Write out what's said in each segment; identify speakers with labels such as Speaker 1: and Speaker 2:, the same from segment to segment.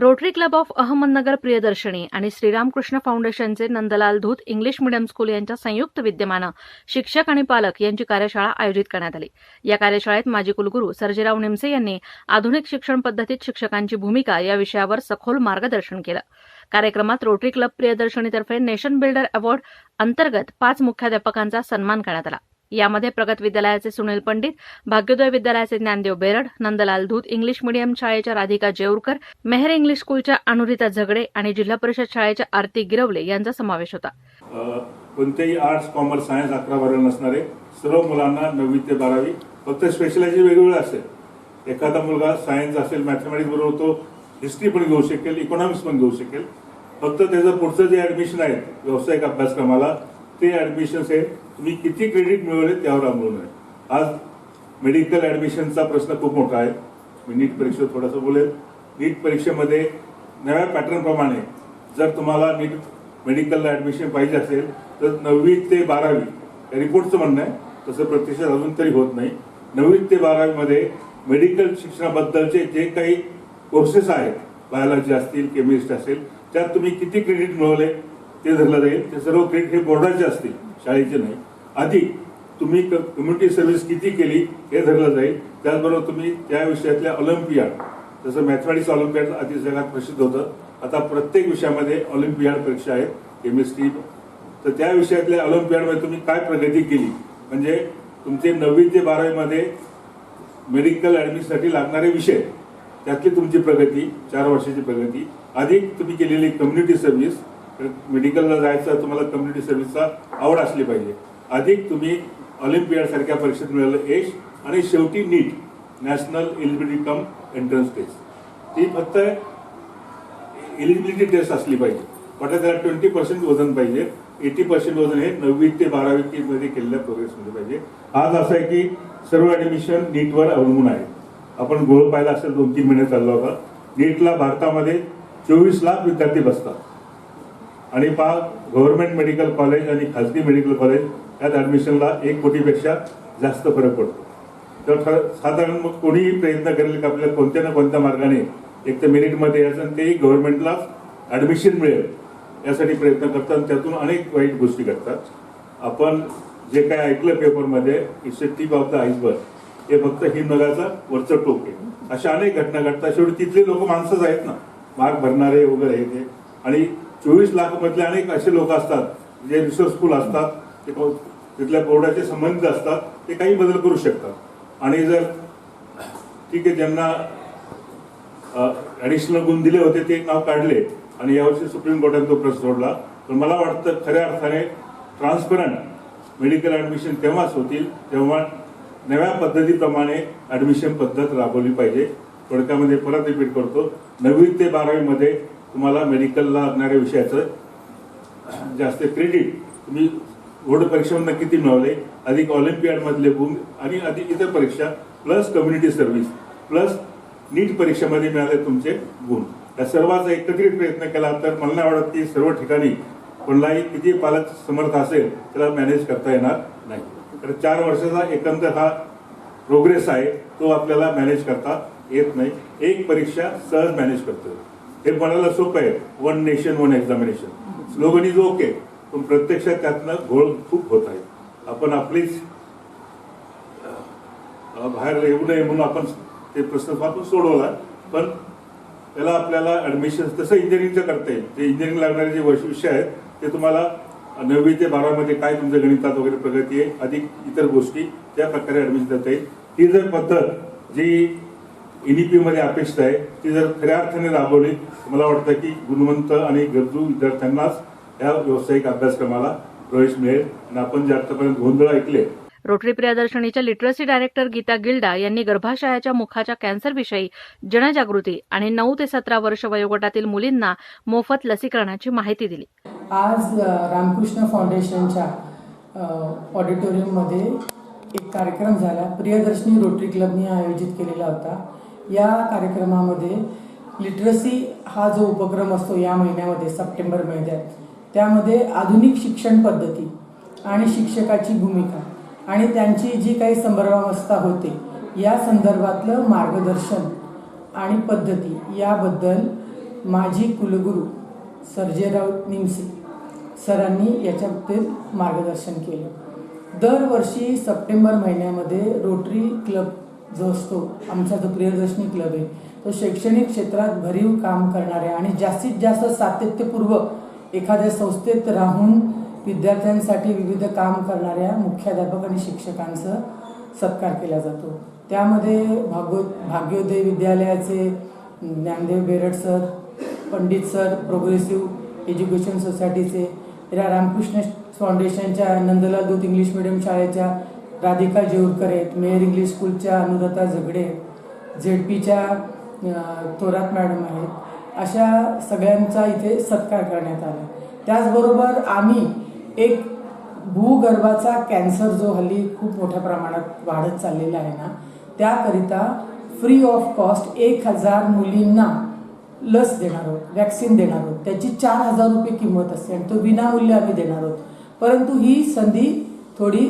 Speaker 1: Rotary club of Ahmednagar Priyadarshini आणि श्रीरामकृष्ण फाउंडेशनचे Nandlal Dhoot English medium school यांच्या संयुक्त विद्यमानं शिक्षक आणि पालक यांची कार्यशाळा आयोजित करण्यात आली. या कार्यशाळेत माजी कुलगुरू सर्जेराव निमसे यांनी आधुनिक शिक्षण पद्धतीत शिक्षकांची भूमिका या विषयावर सखोल मार्गदर्शन केलं. कार्यक्रमात रोटरी क्लब प्रियदर्शनीतर्फे नेशन बिल्डर अवॉर्ड अंतर्गत पाच मुख्याध्यापकांचा सन्मान करण्यात आला. यामध्ये प्रगत विद्यालयाचे सुनील पंडित भाग्योदय विद्यालयाचे ज्ञानदेव बेरड नंदलाल धूत इंग्लिश मीडियम शाळेच्या राधिका जेऊरकर मेहर इंग्लिश स्कूलच्या अनुरिता झगडे आणि जिल्हा परिषद शाळेच्या आरती गिरवले यांचा समावेश होता.
Speaker 2: अ, कोणतेही आर्ट्स कॉमर्स सायन्स अकरा बारा नसणारे सर्व मुलांना नववी ते बारावी फक्त स्पेशलायझेशन वेगवेगळं असेल. एखादा मुलगा सायन्स असेल मॅथमॅटिक्स बरोबर तो हिस्ट्री पण घेऊ शकेल इकॉनॉमिक्स पण घेऊ शकेल. फक्त त्याचं पुढचं जे ऍडमिशन आहे व्यावसायिक अभ्यासक्रमाला ते ऍडमिशन्स आहे तुम्ही किती क्रेडिट मिळवले त्यावर अवलंबून आहे. आज मेडिकल ऍडमिशनचा प्रश्न खूप मोठा आहे. मी नीट परीक्षेत थोडंसं बोलेल नीट परीक्षेमध्ये नव्या पॅटर्नप्रमाणे जर तुम्हाला नीट मेडिकलला ऍडमिशन पाहिजे असेल तर नववी ते बारावी रिपोर्टचं म्हणणं आहे. तसं प्रत्यक्षात अजून तरी होत नाही. नववी ते बारावीमध्ये मेडिकल शिक्षणाबद्दलचे जे काही कोर्सेस आहेत बायोलॉजी असतील केमिस्ट असेल त्यात तुम्ही किती क्रेडिट मिळवले? ते धरलं जाईल. ते सर्व क्रेडिट हे बोर्डाचे असतील शाळेचे नाही. अधिक तुम्ही कम्युनिटी सर्व्हिस किती केली हे धरलं जाईल. त्याचबरोबर तुम्ही त्या विषयातल्या ऑलिम्पियाड जसं मॅथमॅटिक्स ऑलिम्पियाड आधी जगात प्रसिद्ध होतं. आता प्रत्येक विषयामध्ये ऑलिम्पियाड परीक्षा आहेत केमिस्ट्री तर त्या विषयातल्या ऑलिम्पियाडमध्ये तुम्ही काय प्रगती केली? म्हणजे तुमचे नववी ते बारावीमध्ये मेडिकल ॲडमिशनसाठी लागणारे विषय त्यातली तुमची प्रगती चार वर्षाची प्रगती. अधिक तुम्ही केलेली कम्युनिटी सर्व्हिस मेडिकलला जायचं तुम्हाला कम्युनिटी सर्व्हिसचा आवड असली पाहिजे. अधिक तुम्ही ऑलिम्पियाड सारख्या परीक्षेत मिळालं यश आणि शेवटी NEET national eligibility cum entrance test ती फक्त एलिजिबिलिटी टेस्ट असली पाहिजे. पण त्याला ट्वेंटी पर्सेंट वजन पाहिजे. एटी पर्सेंट वजन हे नववी ते बारावी मध्ये केलेल्या प्रोग्रेसमध्ये पाहिजे. आज असं आहे की सर्व ऍडमिशन नीटवर अवलंबून आहे. आपण गोळ पाहिला असेल दोन तीन महिने चालला होता. नीटला भारतामध्ये चोवीस लाख विद्यार्थी बसतात. आणि पहा गव्हर्नमेंट मेडिकल कॉलेज आणि खाजगी मेडिकल कॉलेज यात ऍडमिशनला एक कोटीपेक्षा जास्त फरक पडतो. तर साधारण मग कोणीही प्रयत्न करेल की आपल्याला कोणत्या ना कोणत्या मार्गाने एक तर मेरिटमध्ये यायचं आणि तेही गव्हर्नमेंटला ऍडमिशन मिळेल यासाठी प्रयत्न करतात आणि त्यातून अनेक वाईट गोष्टी करतात आपण जे काय ऐकलं पेपरमध्ये it's a tip of the iceberg हे फक्त हिमनगाचा वरचं टोक आहे. अशा अनेक घटना घडतात. शेवटी तिथले लोक माणसंच आहेत ना. मार्ग भरणारे वगैरे हे. ते आणि चोवीस लाख मधले अनेक असे लोक असतात जे रिसोर्सफुल असतात ते तिथल्या बोर्डाचे संबंधित असतात ते काही बदल करू शकतात. आणि जर ठीक आहे ज्यांना ॲडिशनल गुण दिले होते ते नाव काढले आणि यावर्षी सुप्रीम कोर्टाने तो प्रश्न सोडला पण मला वाटतं खऱ्या अर्थाने ट्रान्सपरंट मेडिकल ॲडमिशन तेव्हाच होतील तेव्हा नव्या पद्धतीप्रमाणे ॲडमिशन पद्धत राबवली पाहिजे. थोडक्यामध्ये परत रिपीट करतो. नववी ते बारावीमध्ये तुम्हाला मेडिकलला लागणाऱ्या विषयाचं जास्त क्रेडिट तुम्ही बोर्ड परीक्षेमधनं किती मिळवले? अधिक ऑलिम्पियाडमधले गुण आणि अधिक इतर परीक्षा plus community service plus NEET परीक्षेमध्ये मिळाले तुमचे गुण. या सर्वांचा एकत्रित प्रयत्न केला तर मला नाही वाटत की सर्व ठिकाणी कोणालाही किती पालक समर्थ असेल त्याला मॅनेज करता येणार नाही. तर चार वर्षाचा एकंदर हा प्रोग्रेस आहे तो आपल्याला मॅनेज करता येत नाही. एक परीक्षा सहज मॅनेज करतो हे म्हणायला सोपं आहे. One nation one examination slogan is okay पण प्रत्यक्षात त्यातनं घोळ खूप होत आहे. आपण आपलीच बाहेर येऊ नये म्हणून आपण ते प्रश्न आपण सोडवला पण त्याला आपल्याला ऍडमिशन तसं इंजिनिअरिंगचं करता येईल. ते इंजिनिअरिंग लागणारे जे विषय आहेत ते तुम्हाला नववी ते बारामध्ये काय तुमच्या गणितात वगैरे प्रगती आहे अधिक इतर गोष्टी त्या प्रकारे ऍडमिशन देता येईल. ही जर पद्धत जी एनईपी मध्ये अपेक्षित आहे. ती जर खऱ्या अर्थाने राबवली मला वाटतं की गुणवंत आणि गरजू विद्यार्थ्यांनाच या व्यावसायिक अभ्यासक्रमाला प्रवेश मिळेल. आणि आपण जे आतापर्यंत गोंधळ ऐकले
Speaker 1: रोटरी प्रियदर्शनीच्या लिटरसी डायरेक्टर गीता गिल्डा यांनी गर्भाशयाच्या मुखाच्या कॅन्सरविषयी जनजागृती आणि नऊ ते सतरा वर्ष वयोगटातील मुलींना मोफत लसीकरणाची माहिती दिली.
Speaker 3: आज रामकृष्ण फाउंडेशनच्या अ, ऑडिटोरियममध्ये एक कार्यक्रम झाला. प्रियदर्शनी रोटरी क्लबने आयोजित केलेला होता. या कार्यक्रमामध्ये लिटरसी हा जो उपक्रम असतो या महिन्यामध्ये सप्टेंबर महिन्यात त्यामध्ये आधुनिक शिक्षण पद्धती आणि शिक्षकाची भूमिका आणि त्यांची जी काही संभ्रमावस्था होते या संदर्भातलं मार्गदर्शन आणि पद्धती याबद्दल माजी कुलगुरू सर्जेराव निमसे सरांनी याच्या बाबतीत मार्गदर्शन केलं. दरवर्षी सप्टेंबर महिन्यामध्ये रोटरी क्लब जो असतो आमचा जो प्रियदर्शनी क्लब आहे तो शैक्षणिक क्षेत्रात भरीव काम करणाऱ्या आणि जास्तीत जास्त सातत्यपूर्वक एखाद्या संस्थेत राहून विद्यार्थ्यांसाठी विविध काम करणाऱ्या मुख्याध्यापक आणि शिक्षकांचा सत्कार केला जातो. त्यामध्ये भागो भाग्योदय विद्यालयाचे Dnyandev Berad sir Pandit sir progressive education सोसायटीचे या रामकृष्ण फाउंडेशनच्या नंदलाल दूत इंग्लिश मिडियम शाळेच्या राधिका जेऊरकर आहेत मेयर इंग्लिश स्कूलच्या अनुराधा झगडे झेड पीच्या थोरात मॅडम आहेत अशा सगळ्यांचा इथे सत्कार करण्यात आला. त्याचबरोबर आम्ही एक भूगर्भाचा कॅन्सर जो हल्ली खूप मोठ्या प्रमाणात वाढत चाललेला आहे ना त्याकरिता फ्री ऑफ कॉस्ट एक हजार मुलींना लस देणार आहोत वॅक्सिन देणार आहोत. त्याची चार हजार रुपये किंमत असते आणि तो विनामूल्य आम्ही देणार आहोत. परंतु ही संधी थोडी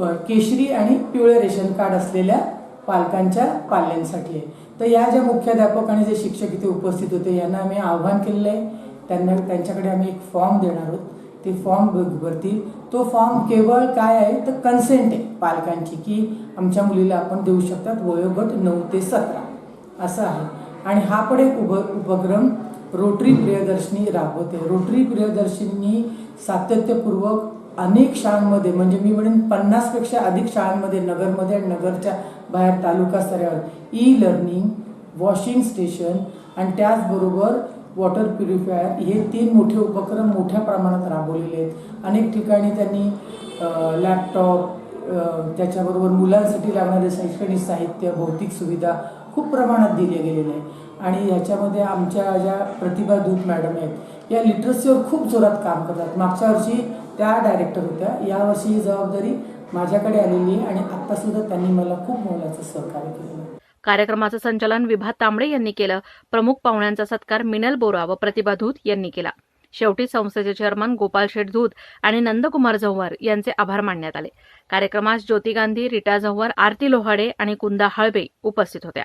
Speaker 3: केशरी आणि पिवळे रेशन कार्ड असलेल्या पालकांच्या पाल्यांसाठी आहे. तर या ज्या मुख्याध्यापक आणि जे शिक्षक इथे उपस्थित होते यांना आम्ही आव्हान केलेलं आहे. त्यांना त्यांच्याकडे आम्ही एक फॉर्म देणार आहोत. ते फॉर्म भरतील. तो फॉर्म केवळ काय आहे? तर कन्सेंट आहे पालकांची की आमच्या मुलीला आपण देऊ शकतात वयोगट नऊ ते सतरा. असं आहे. आणि हा पण एक उप उपक्रम रोटरी प्रियदर्शनी राबवते. रोटरी प्रियदर्शनी सातत्यपूर्वक अनेक शाळांमध्ये म्हणजे मी म्हणेन पन्नासपेक्षा अधिक शाळांमध्ये नगरमध्ये आणि नगरच्या बाहेर तालुका स्तरावर ई लर्निंग वॉशिंग स्टेशन आणि त्याचबरोबर वॉटर प्युरिफायर हे तीन मोठे उपक्रम मोठ्या प्रमाणात राबवलेले आहेत. अनेक ठिकाणी त्यांनी लॅपटॉप त्याच्याबरोबर मुलांसाठी लागणारे शैक्षणिक साहित्य भौतिक सुविधा खूप प्रमाणात दिले गेलेले आहे आणि ह्याच्यामध्ये आमच्या ज्या प्रतिभा दूत मॅडम आहेत या लिटरसीवर खूप जोरात काम करतात. मागच्या वर्षी त्या डायरेक्टर होत्या. यावर्षी ही जबाबदारी माझ्याकडे आलेली आहे आणि आत्तासुद्धा त्यांनी मला खूप मोलाचं सहकार्य केलं
Speaker 1: कार्यक्रमाचं संचालन विभा तांबडे यांनी केलं. प्रमुख पाहुण्यांचा सत्कार मिनल बोरा व प्रतिभा धूत यांनी केला. शेवटी संस्थेचे चेअरमन गोपाल शेठ धूत आणि नंदकुमार झंवर यांचे आभार मानण्यात आले. कार्यक्रमास ज्योती गांधी रिटा झंवर आरती लोहाडे आणि कुंदा हळबे उपस्थित होत्या.